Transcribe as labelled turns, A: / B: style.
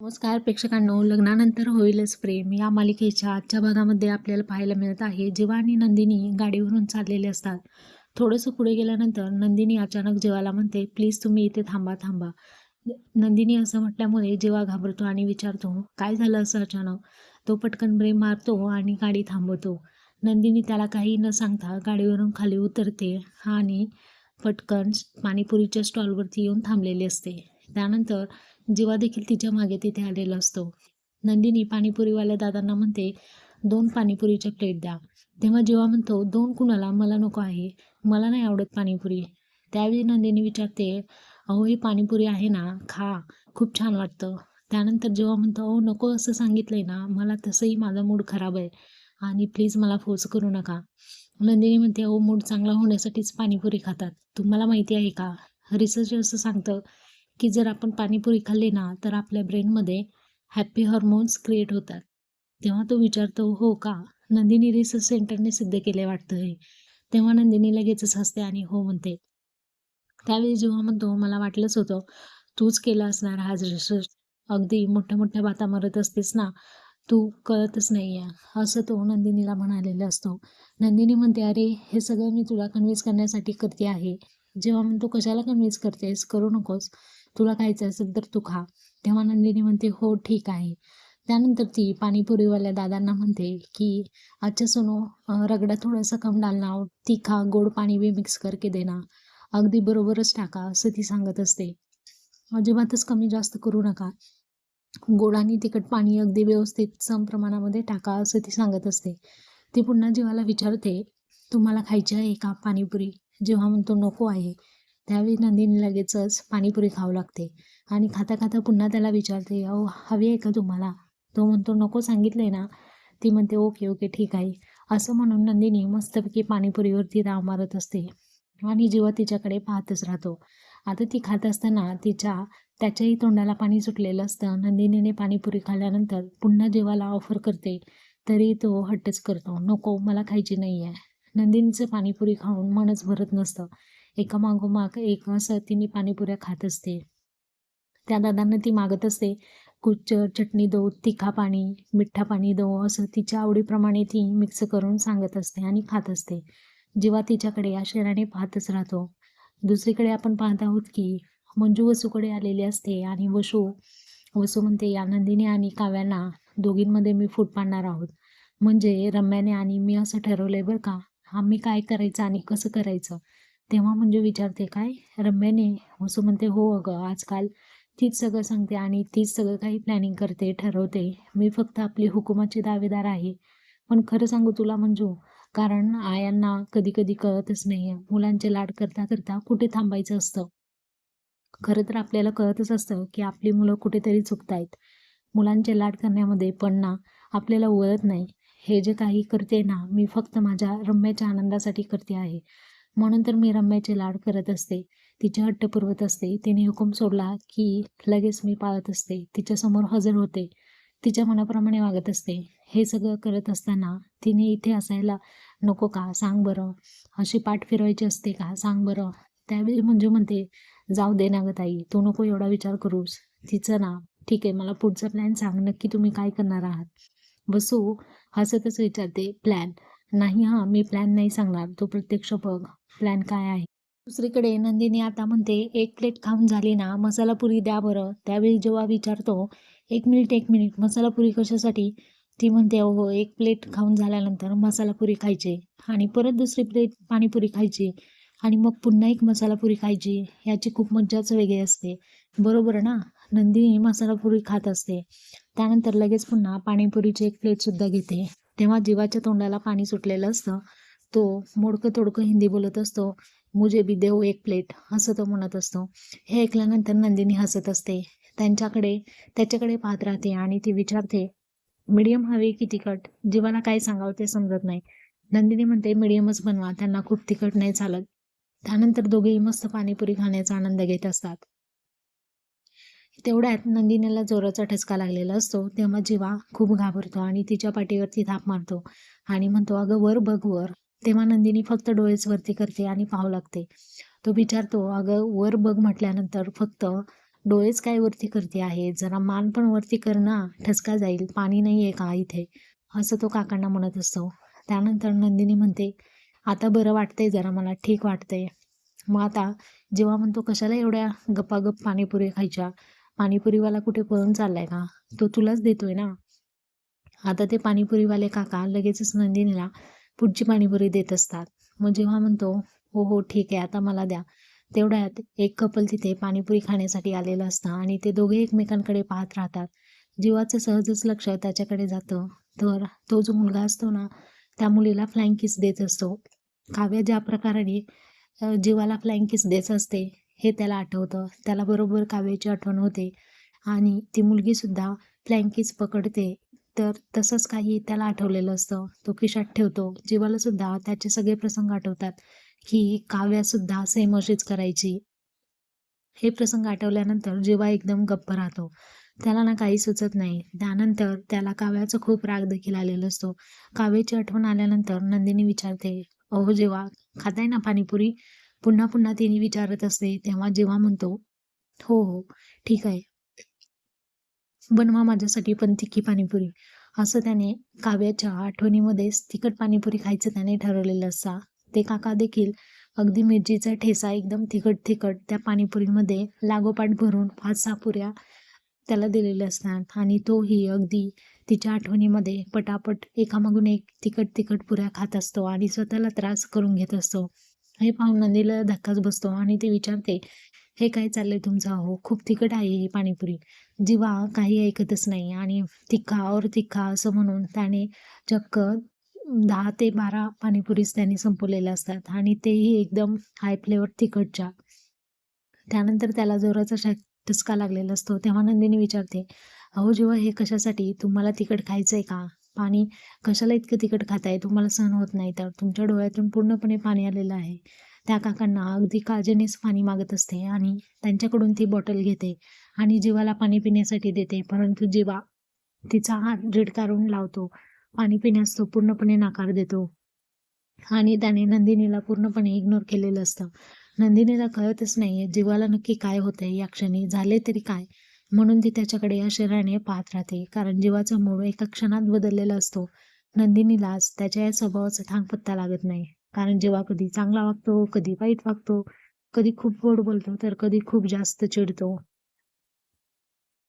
A: नमस्कार प्रेक्षकांनो. लग्नानंतर होईलच प्रेम. या मालिकेच्या आजच्या भागामध्ये आपल्याला पाहायला मिळत आहे जेव्हा आणि नंदिनी गाडीवरून चाललेले असतात. थोडंसं पुढे गेल्यानंतर नंदिनी अचानक जेवाला म्हणते प्लीज तुम्ही इथे थांबा थांबा. नंदिनी असं म्हटल्यामुळे जेव्हा घाबरतो आणि विचारतो काय झालं असं अचानक? तो पटकन ब्रेक मारतो आणि गाडी थांबवतो. नंदिनी त्याला काही न सांगता गाडीवरून खाली उतरते आणि पटकन पाणीपुरीच्या स्टॉलवरती येऊन थांबलेली असते. त्यानंतर जीवा देखील तिच्यामागे तिथे आलेला असतो. नंदिनी पाणीपुरीवाल्या दादांना म्हणते दोन पाणीपुरीच्या प्लेट द्या. तेव्हा जीवा म्हणतो दोन कुणाला? मला नको आहे. मला नाही आवडत पाणीपुरी. त्यावेळी नंदिनी विचारते अहो ही पाणीपुरी आहे ना? खा. खूप छान वाटतं. त्यानंतर जेव्हा म्हणतो अहो नको असं सांगितलंय ना? मला तसंही माझा मूड खराब आहे आणि प्लीज मला फोर्स करू नका. नंदिनी म्हणते अहो मूड चांगला होण्यासाठीच पाणीपुरी खातात. तुम्हाला माहिती आहे का? रिसर्च असं सांगतं की जर आपण पाणीपुरी खाल्ली ना तर आपल्या ब्रेनमध्ये हॅप्पी हॉर्मोन्स क्रिएट होतात. तेव्हा तो विचारतो हो का? नंदिनी रिसर्च सेंटरने सिद्ध केले वाटतं हे. तेव्हा नंदिनी लगेचच हसते आणि हो म्हणते. त्यावेळी जेव्हा म्हणतो मला वाटलंच होतं तूच केलं असणार हा रिसर्च. अगदी मोठ्या मोठ्या बाता मारत असतेस ना तू कळतच नाही आहे असं तो नंदिनीला म्हणालेला असतो. नंदिनी म्हणते अरे हे सगळं मी तुला कन्व्हिन्स करण्यासाठी करते आहे. जेव्हा म्हणतो कशाला कन्व्हिन्स करतेस करू नकोस. तुला खायचं असेल तर तू खा. तेव्हा नंदिनी म्हणते हो ठीक आहे. त्यानंतर ती पाणीपुरीवाल्या दादांना म्हणते की अच्छा सुनो रगडा थोडंसं कम डालना तिखा गोड पाणी बी मिक्स करके देना अगदी बरोबरच टाका असं ती सांगत असते. अजिबातच कमी जास्त करू नका. गोड आणि तिखट पाणी अगदी व्यवस्थित सम प्रमाणामध्ये टाका असं ती सांगत असते. ती पुन्हा जेव्हाला विचारते तुम्हाला खायची आहे का पाणीपुरी? जेव्हा म्हणतो नको आहे. त्यावेळी नंदिनी लगेचच पाणीपुरी खाऊ लागते. आणि खाता खाता पुन्हा त्याला विचारते अहो हवी आहे का तुम्हाला? तो म्हणतो नको सांगितलंय ना. ती म्हणते ओके ओके ठीक आहे. असं म्हणून नंदिनी मस्तपैकी पाणीपुरीवरती राव मारत असते. आणि जेव्हा तिच्याकडे पाहतच राहतो. आता ती खात असताना तिच्या त्याच्याही तोंडाला पाणी सुटलेलं असतं. नंदिनीने पाणीपुरी खाल्ल्यानंतर पुन्हा जेवायला ऑफर करते. तरी तो हट्टच करतो नको मला खायची नाही आहे नंदिनीचं पाणीपुरी खाऊन मनच भरत नसतं. एका मागोमाग एक असं तिने पाणीपुऱ्या खात असते. त्या दादांना ती मागत असते. कुच चटणी दो तिखा पाणी मिठ्ठा पाणी दो असं तिच्या आवडीप्रमाणे ती मिक्स करून सांगत असते आणि खात असते. जेव्हा तिच्याकडे या शहराने पाहतच राहतो. दुसरीकडे आपण पाहत आहोत की मंजू वसूकडे आलेली असते आणि वसू वसू म्हणते या नंदिनी आणि काव्यांना दोघींमध्ये मी फूट पाडणार आहोत. म्हणजे रम्याने आणि मी असं ठरवलंय बरं का? आम्ही काय करायचं आणि कसं करायचं? तेव्हा म्हणजे विचारते काय रम्याने? वसू म्हणते हो अगं आजकाल तीच सगळं सांगते आणि तीच सगळं काही प्लॅनिंग करते ठरवते. मी फक्त आपली हुकुमाची दावेदार आहे. पण खरं सांगू तुला मंजू कारण आयांना कधी कधी कळतच नाही मुलांचे लाड करता करता कुठे थांबायचं असतं? खरं तर आपल्याला कळतच असतं की आपली मुलं कुठेतरी चुकतायत. मुलांचे लाड करण्यामध्ये पण ना आपल्याला वळत नाही. हे जे काही करते ना मी फक्त माझ्या रम्याच्या आनंदासाठी करते आहे. म्हणून तर मी रम्याचे लाड करत असते. तिचे हट्ट पुरवत असते. तिने हुकूम सोडला की लगेच मी पाळत असते. तिच्यासमोर हजर होते. तिच्या मनाप्रमाणे वागत असते. हे सगळं करत असताना तिने इथे असायला नको का? सांग बरं. अशी पाठ फिरवायची असते का? सांग बरं. त्यावेळी म्हणजे म्हणते जाऊ दे ना ग ताई. तू नको एवढा विचार करूस. तिचं ना ठीक आहे. मला पुढचा प्लॅन सांग. नक्की तुम्ही काय करणार आहात? बसू हसतच विचारते. प्लॅन नाही हां मी प्लॅन नाही सांगणार. तो प्रत्यक्ष बघ. प्लॅन काय आहे? दुसरीकडे नंदिनी आता म्हणते एक प्लेट खाऊन झाली ना मसाला पुरी द्या बरं. त्यावेळी जेव्हा विचारतो एक मिनिट एक मिनिट मसाला पुरी कशासाठी? ती म्हणते हो एक प्लेट खाऊन झाल्यानंतर मसाला पुरी खायची आणि परत दुसरी प्लेट पाणीपुरी खायची आणि मग पुन्हा एक मसाला पुरी खायची. याची खूप मज्जाच वेगळी असते. बरोबर ना? नंदिनी मसाला पुरी खात असते. त्यानंतर लगेच पुन्हा पाणीपुरीची एक प्लेटसुद्धा घेते. तेव्हा जीवाच्या तोंडाला पाणी सुटलेलं असतं. तो मोडकं तोडकं हिंदी बोलत असतो. मुझे बी देऊ एक प्लेट असं तो म्हणत असतो. हे ऐकल्यानंतर नंदिनी हसत असते. त्यांच्याकडे त्याच्याकडे पाहत राहते आणि ती विचारते मीडियम हवे की तिखट? जीवाला काय सांगावं ते समजत नाही. नंदिनी म्हणते मीडियमच बनवा त्यांना खूप तिखट नाही चालत. त्यानंतर दोघेही मस्त पाणीपुरी खाण्याचा आनंद घेत असतात. तेवढ्यात नंदिनीला जोराचा ठसका लागलेला असतो. तेव्हा जीवा खूप घाबरतो आणि तिच्या पाठीवरती थाप मारतो आणि म्हणतो अगं वर बघ वर. तेव्हा नंदिनी फक्त डोळेच वरती करते आणि पाहू लागते. तो विचारतो अगं वर बघ म्हटल्यानंतर फक्त डोळेच काय वरती करते आहे? जरा मान पण वरती कर ना ठसका जाईल पाणी नाही आहे का इथे? असं तो काकांना म्हणत असतो. त्यानंतर नंदिनी म्हणते आता बरं वाटतंय जरा मला ठीक वाटतंय. मग आता जेव्हा म्हणतो कशाला एवढ्या गप्पागप पाणीपुरी खायच्या? पाणीपुरीवाला कुठे पळून चाललाय का? तो तुलाच देतोय ना? आता ते पाणीपुरीवाले काका लगेचच नंदिनीला पुढची पाणीपुरी देत असतात. मग जेव्हा म्हणतो हो हो ठीक आहे आता मला द्या. तेवढ्यात एक कपल तिथे पाणीपुरी खाण्यासाठी आलेलं असतं आणि ते दोघे एकमेकांकडे पाहत राहतात. जीवाचं सहजच लक्ष त्याच्याकडे जातं. तर तो जो मुलगा असतो ना त्या मुलीला फ्लँकिस देत असतो. काव्या ज्या प्रकाराने जीवाला फ्लाइंग देत असते हे त्याला आठवतं. त्याला बरोबर काव्याची आठवण होते. आणि ती मुलगीसुद्धा फ्लाइंग पकडते. तर तसंच काही त्याला आठवलेलं असतं. तो खिशात ठेवतो. जीवालासुद्धा त्याचे सगळे प्रसंग आठवतात. की काव्यासुद्धा सेम अशीच करायची. हे प्रसंग आठवल्यानंतर जीवा एकदम गप्प राहतो. त्याला ना काही सुचत नाही. त्यानंतर त्याला काव्याचा खूप राग देखील आलेला असतो. काव्याची आठवण आल्यानंतर नंदिनी विचारते अहो जेव्हा खाताय ना पाणीपुरी? पुन्हा पुन्हा तिने विचारत असते तेव्हा जेव्हा म्हणतो हो हो ठीक आहे. बनवा माझ्यासाठी पण तिखी पाणीपुरी. असं त्याने काव्याच्या आठवणीमध्येच तिखट पाणीपुरी खायचं त्याने ठरवलेलं असता. ते काका देखील अगदी मिरचीचा ठेसा एकदम तिखट तिखट त्या पाणीपुरीमध्ये लागोपाठ भरून पाच सहा पुऱ्या त्याला दिलेल्या असतात आणि तोही अगदी तिच्या आठवणीमध्ये पटापट एकामागून एक तिखट तिखट पुऱ्या खात असतो आणि स्वतःला त्रास करून घेत असतो. हे पाहून नंदीला धक्काच बसतो आणि ते विचारते हे काय चाललंय तुमचं हो खूप तिखट आहे ही पाणीपुरी. जीवा काही ऐकतच नाही आणि तिखा और तिखा असं म्हणून त्याने चक्क दहा ते बारा पाणीपुरीच त्यांनी संपवलेल्या असतात आणि तेही एकदम हाय फ्लेवर तिखटच्या. त्यानंतर त्याला जोराचा शा ठसका लागलेला असतो. तेव्हा नंदिनी विचारते अहो जेव्हा हे कशासाठी? तुम्हाला तिखट खायचं आहे का? पाणी कशाला इतकं तिखट खाताय? तुम्हाला सहन होत नाही. तर तुमच्या डोळ्यातून पूर्णपणे पाणी आलेलं आहे. त्या काकांना अगदी काळजीनेच पाणी मागत असते आणि त्यांच्याकडून ती बॉटल घेते आणि जीवाला पाणी पिण्यासाठी देते. परंतु जीवा तिचा हात झिडकारून लावतो. पाणी पिण्यास तो पूर्णपणे नाकार देतो. आणि त्याने नंदिनीला पूर्णपणे इग्नोर केलेलं असतं. नंदिनीला कळतच नाहीये जीवाला नक्की काय होतंय? या क्षणी झाले तरी काय? म्हणून ती त्याच्याकडे आश्चर्याने पाहत राहते. कारण जीवाचा मूळ एका क्षणात बदललेला असतो. नंदिनीलाच त्याच्या या स्वभावाचा ठांग पत्ता लागत नाही. कारण जेव्हा कधी चांगला वागतो कधी वाईट वागतो कधी खूप गोड बोलतो तर कधी खूप जास्त चिडतो.